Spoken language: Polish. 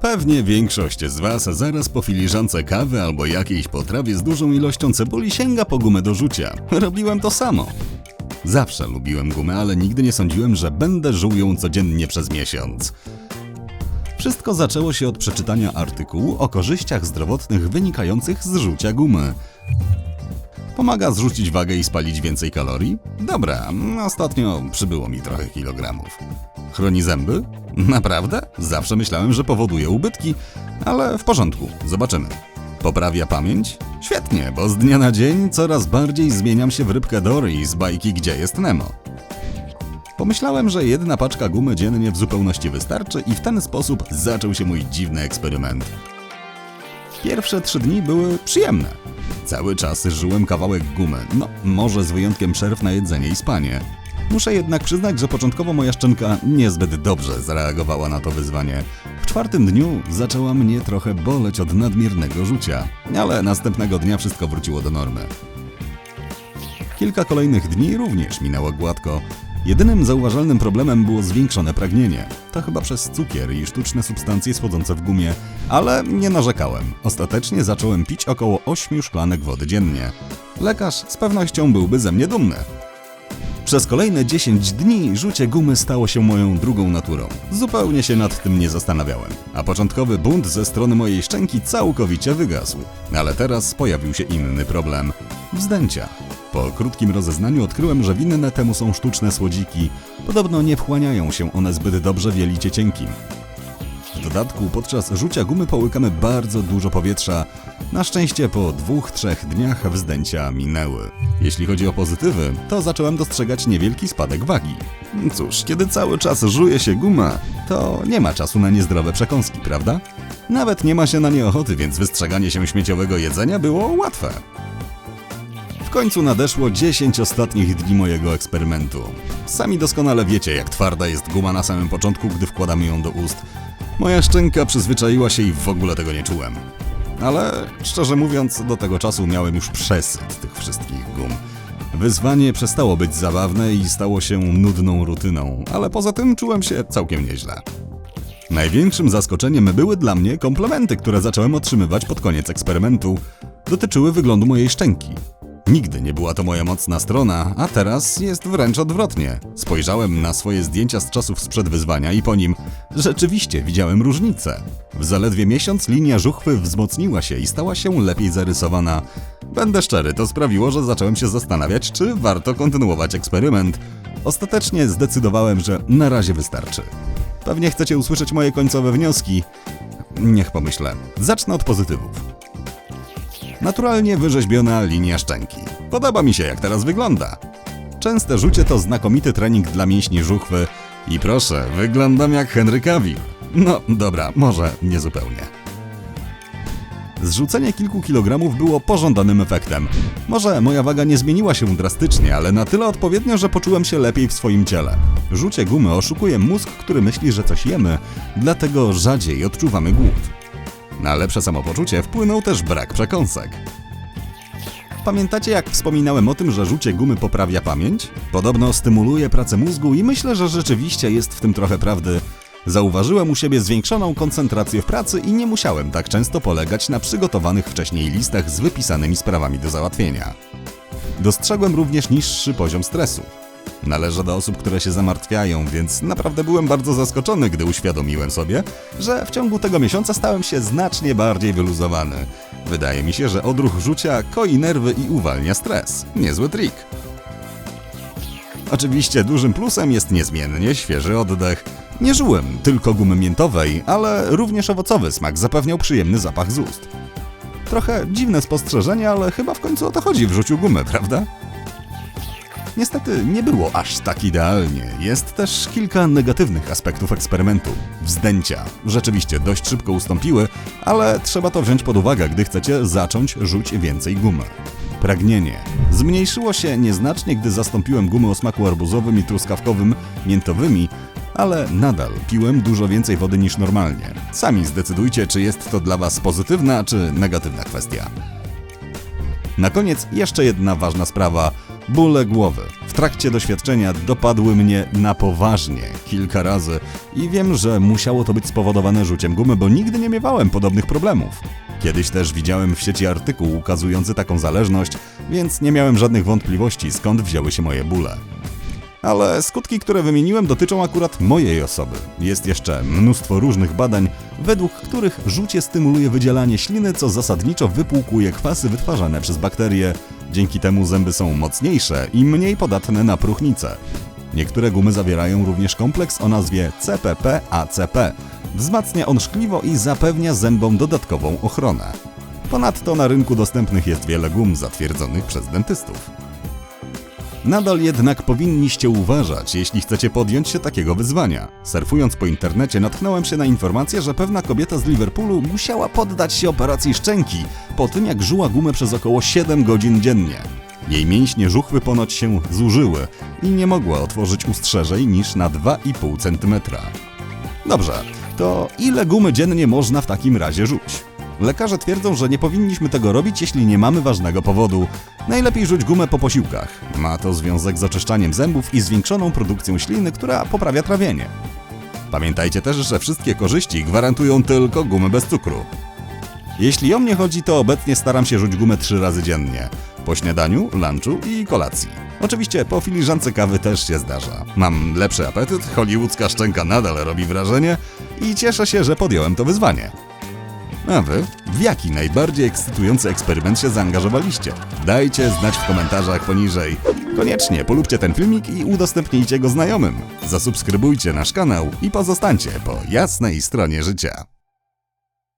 Pewnie większość z Was zaraz po filiżance kawy albo jakiejś potrawie z dużą ilością cebuli sięga po gumę do rzucia. Robiłem to samo. Zawsze lubiłem gumę, ale nigdy nie sądziłem, że będę żuł ją codziennie przez miesiąc. Wszystko zaczęło się od przeczytania artykułu o korzyściach zdrowotnych wynikających z rzucia gumy. Pomaga zrzucić wagę i spalić więcej kalorii? Dobra, ostatnio przybyło mi trochę kilogramów. Chroni zęby? Naprawdę? Zawsze myślałem, że powoduje ubytki, ale w porządku, zobaczymy. Poprawia pamięć? Świetnie, bo z dnia na dzień coraz bardziej zmieniam się w rybkę Dory z bajki Gdzie jest Nemo. Pomyślałem, że jedna paczka gumy dziennie w zupełności wystarczy i w ten sposób zaczął się mój dziwny eksperyment. Pierwsze trzy dni były przyjemne. Cały czas żyłem kawałek gumy, no może z wyjątkiem przerw na jedzenie i spanie. Muszę jednak przyznać, że początkowo moja szczęka niezbyt dobrze zareagowała na to wyzwanie. W czwartym dniu zaczęła mnie trochę boleć od nadmiernego rzucia, ale następnego dnia wszystko wróciło do normy. Kilka kolejnych dni również minęło gładko. Jedynym zauważalnym problemem było zwiększone pragnienie. To chyba przez cukier i sztuczne substancje schodzące w gumie, ale nie narzekałem. Ostatecznie zacząłem pić około 8 szklanek wody dziennie. Lekarz z pewnością byłby ze mnie dumny. Przez kolejne 10 dni rzucie gumy stało się moją drugą naturą. Zupełnie się nad tym nie zastanawiałem, a początkowy bunt ze strony mojej szczęki całkowicie wygasł. Ale teraz pojawił się inny problem wzdęcia. Po krótkim rozeznaniu odkryłem, że winne temu są sztuczne słodziki. Podobno nie wchłaniają się one zbyt dobrze w jelicie cienkim. W dodatku podczas rzucia gumy połykamy bardzo dużo powietrza. Na szczęście po dwóch, trzech dniach wzdęcia minęły. Jeśli chodzi o pozytywy, to zacząłem dostrzegać niewielki spadek wagi. Cóż, kiedy cały czas żuje się guma, to nie ma czasu na niezdrowe przekąski, prawda? Nawet nie ma się na nie ochoty, więc wystrzeganie się śmieciowego jedzenia było łatwe. W końcu nadeszło 10 ostatnich dni mojego eksperymentu. Sami doskonale wiecie, jak twarda jest guma na samym początku, gdy wkładamy ją do ust. Moja szczęka przyzwyczaiła się i w ogóle tego nie czułem. Ale szczerze mówiąc, do tego czasu miałem już przesyt tych wszystkich gum. Wyzwanie przestało być zabawne i stało się nudną rutyną, ale poza tym czułem się całkiem nieźle. Największym zaskoczeniem były dla mnie komplementy, które zacząłem otrzymywać pod koniec eksperymentu. Dotyczyły wyglądu mojej szczęki. Nigdy nie była to moja mocna strona, a teraz jest wręcz odwrotnie. Spojrzałem na swoje zdjęcia z czasów sprzed wyzwania i po nim rzeczywiście widziałem różnicę. W zaledwie miesiąc linia żuchwy wzmocniła się i stała się lepiej zarysowana. Będę szczery, to sprawiło, że zacząłem się zastanawiać, czy warto kontynuować eksperyment. Ostatecznie zdecydowałem, że na razie wystarczy. Pewnie chcecie usłyszeć moje końcowe wnioski. Niech pomyślę. Zacznę od pozytywów. Naturalnie wyrzeźbiona linia szczęki. Podoba mi się, jak teraz wygląda. Częste rzucie to znakomity trening dla mięśni żuchwy i proszę, wyglądam jak Henry Cavill. No dobra, może niezupełnie. Zrzucenie kilku kilogramów było pożądanym efektem. Może moja waga nie zmieniła się drastycznie, ale na tyle odpowiednio, że poczułem się lepiej w swoim ciele. Rzucie gumy oszukuje mózg, który myśli, że coś jemy, dlatego rzadziej odczuwamy głód. Na lepsze samopoczucie wpłynął też brak przekąsek. Pamiętacie, jak wspominałem o tym, że rzucie gumy poprawia pamięć? Podobno stymuluje pracę mózgu i myślę, że rzeczywiście jest w tym trochę prawdy. Zauważyłem u siebie zwiększoną koncentrację w pracy i nie musiałem tak często polegać na przygotowanych wcześniej listach z wypisanymi sprawami do załatwienia. Dostrzegłem również niższy poziom stresu. Należę do osób, które się zamartwiają, więc naprawdę byłem bardzo zaskoczony, gdy uświadomiłem sobie, że w ciągu tego miesiąca stałem się znacznie bardziej wyluzowany. Wydaje mi się, że odruch rzucia koi nerwy i uwalnia stres. Niezły trik. Oczywiście dużym plusem jest niezmiennie świeży oddech. Nie żyłem tylko gumy miętowej, ale również owocowy smak zapewniał przyjemny zapach z ust. Trochę dziwne spostrzeżenie, ale chyba w końcu o to chodzi w rzuciu gumy, prawda? Niestety nie było aż tak idealnie. Jest też kilka negatywnych aspektów eksperymentu. Wzdęcia rzeczywiście dość szybko ustąpiły, ale trzeba to wziąć pod uwagę, gdy chcecie zacząć rzuć więcej gumy. Pragnienie zmniejszyło się nieznacznie, gdy zastąpiłem gumy o smaku arbuzowym i truskawkowym miętowymi, ale nadal piłem dużo więcej wody niż normalnie. Sami zdecydujcie, czy jest to dla Was pozytywna czy negatywna kwestia. Na koniec jeszcze jedna ważna sprawa. Bóle głowy. W trakcie doświadczenia dopadły mnie na poważnie kilka razy i wiem, że musiało to być spowodowane rzuciem gumy, bo nigdy nie miewałem podobnych problemów. Kiedyś też widziałem w sieci artykuł ukazujący taką zależność, więc nie miałem żadnych wątpliwości skąd wzięły się moje bóle. Ale skutki, które wymieniłem, dotyczą akurat mojej osoby. Jest jeszcze mnóstwo różnych badań, według których rzucie stymuluje wydzielanie śliny, co zasadniczo wypłukuje kwasy wytwarzane przez bakterie. Dzięki temu zęby są mocniejsze i mniej podatne na próchnicę. Niektóre gumy zawierają również kompleks o nazwie CPP-ACP. Wzmacnia on szkliwo i zapewnia zębom dodatkową ochronę. Ponadto na rynku dostępnych jest wiele gum zatwierdzonych przez dentystów. Nadal jednak powinniście uważać, jeśli chcecie podjąć się takiego wyzwania. Surfując po internecie natknąłem się na informację, że pewna kobieta z Liverpoolu musiała poddać się operacji szczęki po tym jak żuła gumę przez około 7 godzin dziennie. Jej mięśnie żuchwy ponoć się zużyły i nie mogła otworzyć ust szerzej niż na 2,5 cm. Dobrze, to ile gumy dziennie można w takim razie rzuć? Lekarze twierdzą, że nie powinniśmy tego robić, jeśli nie mamy ważnego powodu. Najlepiej rzuć gumę po posiłkach. Ma to związek z oczyszczaniem zębów i zwiększoną produkcją śliny, która poprawia trawienie. Pamiętajcie też, że wszystkie korzyści gwarantują tylko gumy bez cukru. Jeśli o mnie chodzi, to obecnie staram się rzuć gumę trzy razy dziennie. Po śniadaniu, lunchu i kolacji. Oczywiście po filiżance kawy też się zdarza. Mam lepszy apetyt, hollywoodzka szczęka nadal robi wrażenie i cieszę się, że podjąłem to wyzwanie. A wy? W jaki najbardziej ekscytujący eksperyment się zaangażowaliście? Dajcie znać w komentarzach poniżej. Koniecznie polubcie ten filmik i udostępnijcie go znajomym. Zasubskrybujcie nasz kanał i pozostańcie po jasnej stronie życia.